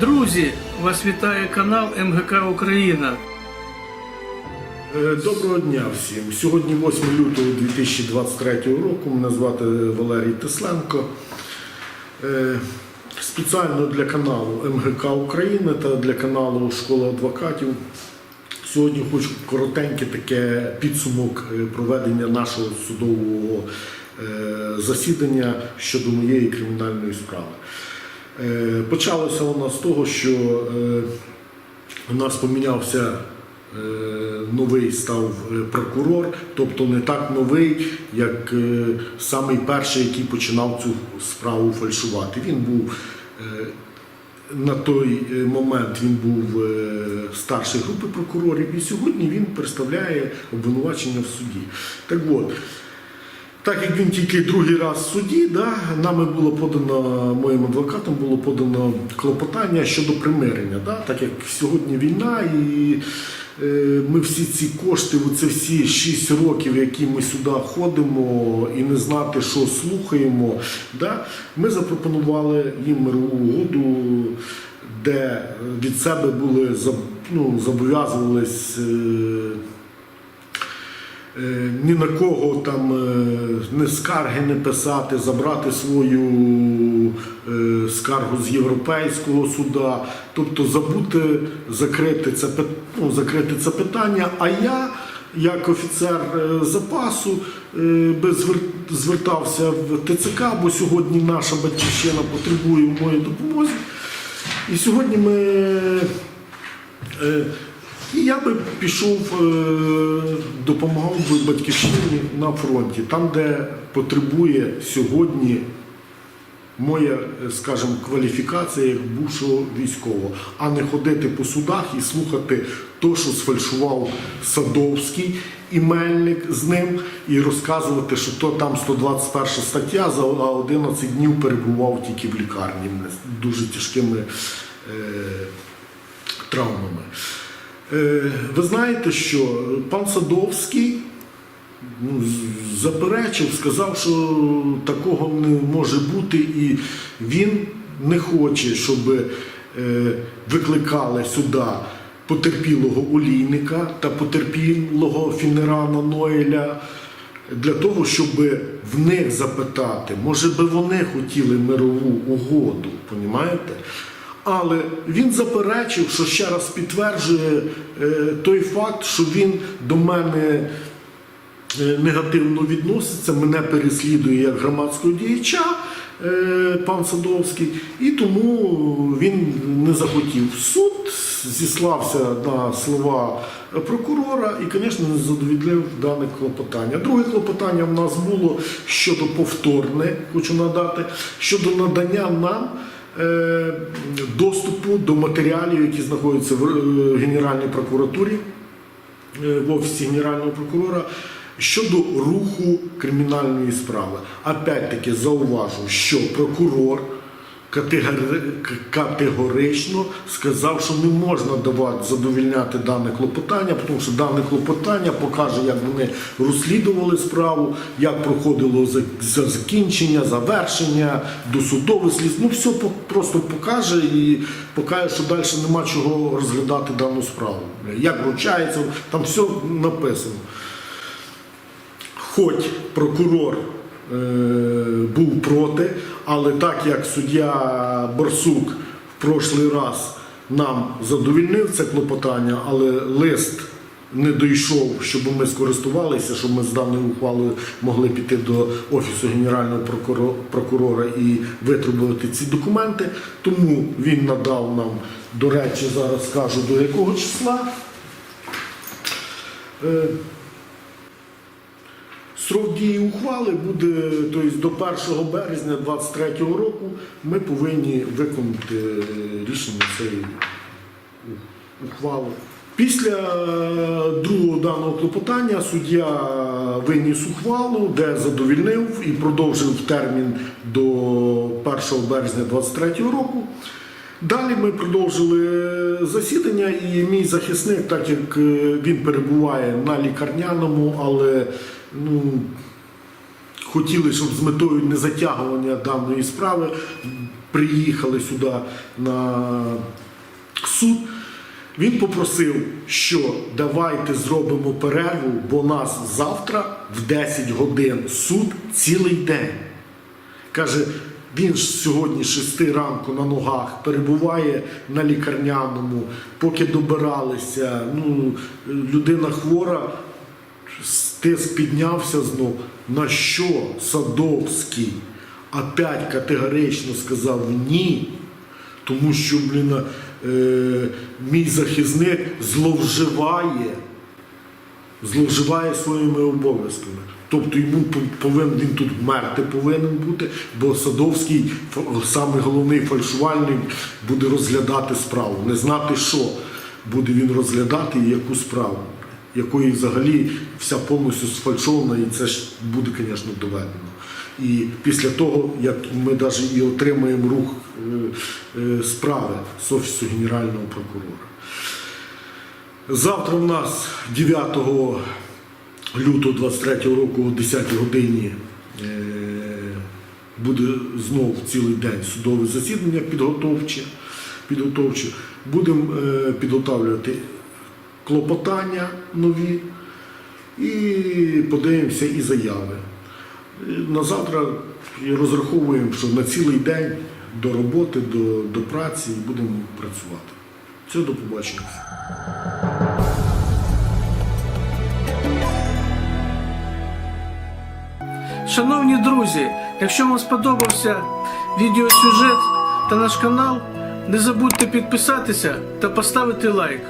Друзі, вас вітає канал МГК Україна. Е, Доброго дня всім. Сьогодні 8 лютого 2023 року. Мене звати Валерій Тесленко. Е, Спеціально для каналу МГК Україна та для каналу Школа адвокатів. Сьогодні хочу коротеньке таке підсумок е, проведення нашого судового засідання щодо моєї кримінальної справи. Е, Почалося воно з того, що е, у нас помінявся е, новий став прокурор, тобто не так новий, як самий перший, який починав цю справу фальшувати. Він був на той момент він був старший групи прокурорів, і сьогодні він представляє обвинувачення в суді. Так от. Так як він тільки другий раз в суді, да, нами було подано, моїм адвокатом було подано клопотання щодо примирення. Да, так як сьогодні війна, і е, ми всі ці кошти, оце всі 6 років, які ми сюди ходимо і не знати, що слухаємо, да, ми запропонували їм мирову угоду, де від себе були ну, зобов'язувались. Е, ні на кого там е, не скарги не писати, забрати свою е, скаргу з Європейського суда, тобто забути закрити це, ну, закрити це питання. А я, як офіцер е, запасу, е, би звертався в ТЦК, бо сьогодні наша батьківщина потребує в моїй допомозі. І сьогодні ми. І я би пішов, е, допомагав би батьківщині на фронті, там, де потребує сьогодні моя, е, скажімо, кваліфікація як бувшого військового, а не ходити по судах і слухати то, що сфальшував Садовський і Мельник з ним, і розказувати, що то там 121 стаття за 11 днів перебував тільки в лікарні з дуже тяжкими е, травмами. Е, Ви знаєте, що пан Садовський ну, заперечив, сказав, що такого не може бути, і він не хоче, щоб е, викликали сюди потерпілого олійника та потерпілого Фінерана Ноеля. Для того, щоб в них запитати, може би вони хотіли мирову угоду, понімаєте? Але він заперечив, що ще раз підтверджує е, той факт, що він до мене е, негативно відноситься, мене переслідує як громадського діяча е, пан Садовський, і тому він не захотів. Суд зіслався на слова прокурора і, звісно, не задовільнив дане клопотання. Друге клопотання в нас було щодо повторне, хочу надати, щодо надання нам. Е, Доступу до матеріалів, які знаходяться в е, Генеральній прокуратурі, е, в офісі Генерального прокурора щодо руху кримінальної справи. Опять-таки зауважу, що прокурор категорично сказав, що не можна давати задовільняти дане клопотання, тому що дане клопотання покаже, як вони розслідували справу, як проходило за, за закінчення, завершення, досудове слідство. Ну, все просто покаже і покаже, що далі нема чого розглядати дану справу. Як вручається, там все написано. Хоч прокурор е, був проти, але так як суддя Борсук в прошлий раз нам задовільнив це клопотання, але лист не дійшов, щоб ми скористувалися, щоб ми з даною ухвалою могли піти до Офісу Генерального прокурора і витребувати ці документи. Тому він надав нам, до речі, зараз скажу до якого числа. Е, Срок дії ухвали буде тобто, до 1 березня 2023 року. Ми повинні виконати е, рішення цієї ухвали. Після е, другого даного клопотання суддя виніс ухвалу, де задовільнив і продовжив термін до 1 березня 2023 року. Далі ми продовжили засідання, і мій захисник, так як е, він перебуває на лікарняному, але ну, хотіли, щоб з метою незатягування даної справи приїхали сюди на суд. Він попросив, що давайте зробимо перерву, бо нас завтра в 10 годин суд цілий день. Каже, він ж сьогодні 6 ранку на ногах перебуває на лікарняному, поки добиралися. Ну, людина хвора, стиск піднявся знов. На що Садовський опять категорично сказав ні, тому що, блін, е, мій захисник зловживає зловживає своїми обов'язками. Тобто йому повинен він тут вмерти повинен бути, бо Садовський, самий головний фальшувальник, буде розглядати справу. Не знати, що буде він розглядати і яку справу, якої взагалі вся повністю сфальшована, і це ж буде, звісно, доведено. І після того, як ми навіть і отримаємо рух е, е, справи з Офісу Генерального прокурора. Завтра в нас 9 лютого 23 року о 10 годині е, буде знову цілий день судове засідання підготовче. підготовче. Будемо підготовлювати клопотання нові і подивимося і заяви. Е, На завтра розраховуємо, що на цілий день до роботи, до, до праці і будемо працювати. Все, до побачення. Шановні друзі, якщо вам сподобався відеосюжет та наш канал, не забудьте підписатися та поставити лайк.